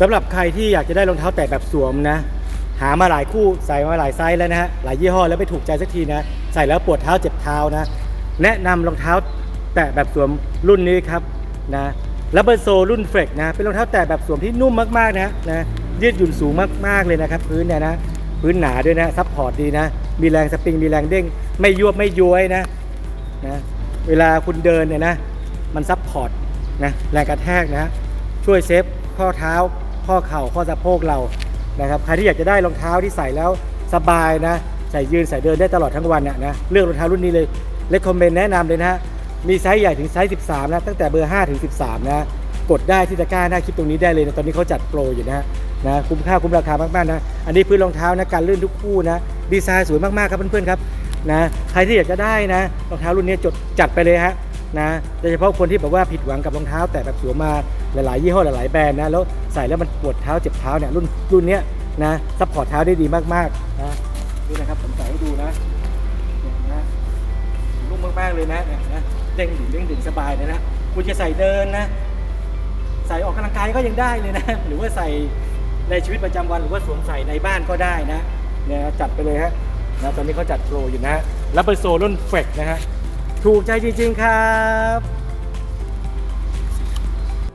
สำหรับใครที่อยากจะได้รองเท้าแตะแบบสวมนะ หามาหลายคู่ใส่มาหลายไซส์แล้วนะฮะหลายยี่ห้อแล้วไม่ถูกใจสักทีนะ ใส่แล้วปวดเท้าเจ็บเท้านะ แนะนำรองเท้าแตะแบบสวมรุ่นนี้ครับนะลับเบอร์โซรุ่นเฟรกนะเป็นรองเท้าแตะแบบสวมที่นุ่มมากๆนะนะยืดหยุ่นสูงมากๆเลยนะครับ พื้นเนี่ยนะพื้นหนาด้วยนะซัพพอร์ตดีนะ มีแรงสปริงมีแรงเด้ง ไม่ยวบไม่ย้วยนะนะเวลาคุณเดินเนี่ยนะ มันซัพพอร์ตนะแรงกระแทกนะ ช่วยเซฟข้อเท้า ข้อเข่าข้อสะโพกเรานะครับใครที่อยากจะได้รองเท้าที่ใส่แล้วสบายนะใส่ยืนใส่เดินได้ตลอดทั้งวันน่ะนะเลือกรองเท้ารุ่นนี้เลยเลคคอมเมนแนะนำเลยนะฮะมีไซส์ใหญ่ถึงไซส์ 13 นะ ตั้งแต่เบอร์ 5 ถึง 13 นะ กดได้ที่ตะกร้าหน้าคลิปตรงนี้ได้เลยนะ ตอนนี้เขาจัดโปรอยู่นะฮะนะคุ้มค่าคุ้มราคามากๆนะ อันนี้พื้นรองเท้านะการลื่นทุกคู่นะ ดีไซน์สวยมากๆครับเพื่อนๆครับนะใครที่อยากจะได้นะรองเท้ารุ่นนี้จดจัดไปเลยฮะ นะโดยเฉพาะคนที่แบบว่าผิดหวังกับรองเท้า แต่แบบสวมมาหลายๆยี่ห้อหลายๆแบรนด์นะแล้วใส่แล้วมันปวดเท้าเจ็บเท้าเนี่ยรุ่นรุ่นเนี้ยนะซัพพอร์ตเท้าได้ดีมากๆนะนี่นะครับผมใส่ให้ดูนะนะนุ่มมากๆเลยนะเนี่ยนะเด้งดึงเด้งดึงสบายเลยนะคุณจะใส่เดินนะ ใส่ออกกำลังกายก็ยังได้เลยนะ หรือว่าใส่ในชีวิตประจำวันหรือว่าสวมใส่ในบ้านก็ได้นะเนี่ยจัดไปเลยฮะนะตอนนี้เขาจัดโปรอยู่นะรับเบอร์โซรุ่นเฟกนะฮะ ถูกใจจริง ๆ ครับ